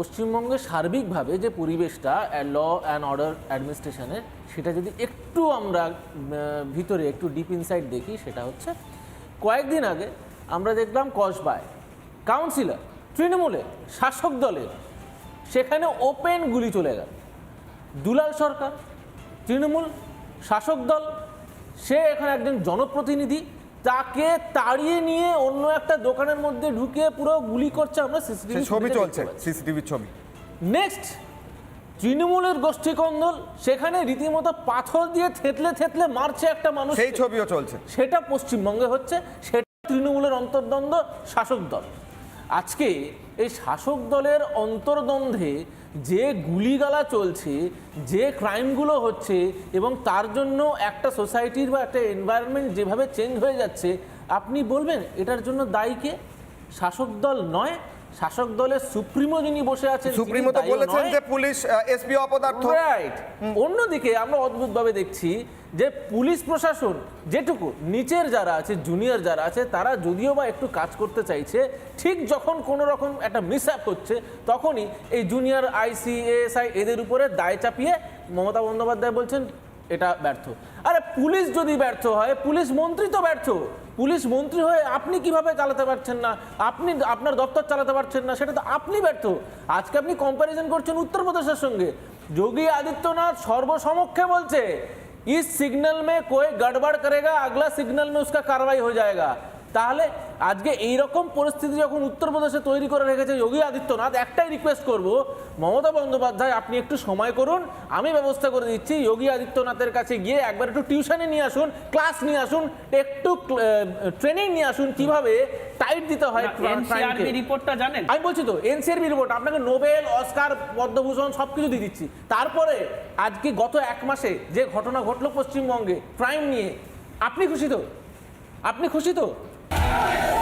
পশ্চিমবঙ্গের সার্বিকভাবে যে পরিবেশটা ল অ্যান্ড অর্ডার অ্যাডমিনিস্ট্রেশনের সেটা যদি একটু আমরা ভিতরে একটু ডিপ ইনসাইড দেখি, সেটা হচ্ছে কয়েকদিন আগে আমরা দেখলাম কসবায় কাউন্সিলর তৃণমূলের শাসক দলের, সেখানে ওপেন গুলি চলে গেল। দুলাল সরকার, তৃণমূল শাসক দল, সে এখানে একজন জনপ্রতিনিধি তাকে তাড়িয়ে নিয়ে অন্য একটা দোকানের মধ্যে ঢুকে পুরো গুলি করছে আমরা সিসিটিভি ছবি চলছে সিসিটিভি ছবি। নেক্সট তৃণমূলের গোষ্ঠী কন্দল সেখানে রীতিমতো পাথর দিয়ে থেতলে থেতলে মারছে একটা মানুষ। সেই ছবিও চলছে। সেটা পশ্চিমবঙ্গে হচ্ছে সেটা তৃণমূলের অন্তর্দ্বন্দ্ব শাসক দল। আজকে এই শাসক দলের অন্তর্দ্বন্দ্বে যে গুলিগালা চলছে, যে ক্রাইমগুলো হচ্ছে এবং তার জন্য একটা সোসাইটির বা একটা এনভায়রনমেন্ট যেভাবে চেঞ্জ হয়ে যাচ্ছে, আপনি বলবেন এটার জন্য দায়ী কে? শাসক দল নয় শাসক দলের সুপ্রিমো যিনি বসে আছেন সুপ্রিমো তো বলেছেন যে পুলিশ এসপি অপদার্থ। রাইট অন্যদিকে আমরা অদ্ভুতভাবে দেখছি যে পুলিশ প্রশাসন যেটুকু নিচের যারা আছে জুনিয়র যারা আছে তারা যদিও বা একটু কাজ করতে চাইছে ঠিক যখন কোনো রকম একটা মিস হচ্ছে তখনই এই জুনিয়র আইসি এএসআই এদের উপরে দায় চাপিয়ে মমতা বন্দ্যোপাধ্যায় বলছেন এটা ব্যর্থ। আরে পুলিশ যদি ব্যর্থ হয় পুলিশ মন্ত্রী তো ব্যর্থ। পুলিশ মন্ত্রী হয়ে আপনি কিভাবে চালাতে পারছেন না আপনি আপনার দপ্তর চালাতে পারছেন না সেটা তো আপনি ব্যর্থ আজকে আপনি কম্প্যারিজন করছেন উত্তরপ্রদেশের সঙ্গে যোগী আদিত্যনাথ সর্বসমক্ষে বলছে इस सिग्नल में कोई गड़बड़ करेगा अगला सिग्नल में उसका कार्रवाई हो जाएगा তাহলে আজকে এই রকম পরিস্থিতি যখন উত্তরপ্রদেশে তৈরি করে রেখেছে যোগী আদিত্যনাথ একটাই রিকোয়েস্ট করব মমতা বন্দ্যোপাধ্যায় আপনি একটু সময় করুন আমি ব্যবস্থা করে দিচ্ছি যোগী আদিত্যনাথের কাছে গিয়ে একবার একটু টিউশনে নিয়ে আসুন ক্লাস নিয়ে আসুন একটু ট্রেনিং নিয়ে আসুন কীভাবে টাইট দিতে হয় রিপোর্টটা জানেন? আমি বলছি তো এনসিআরবি রিপোর্ট আপনাকে নোবেল অস্কার পদ্মভূষণ সব কিছু দিয়ে দিচ্ছি। তারপরে আজকে গত এক মাসে যে ঘটনা ঘটলো পশ্চিমবঙ্গে ক্রাইম নিয়ে আপনি খুশি তো? আপনি খুশি তো? Yeah.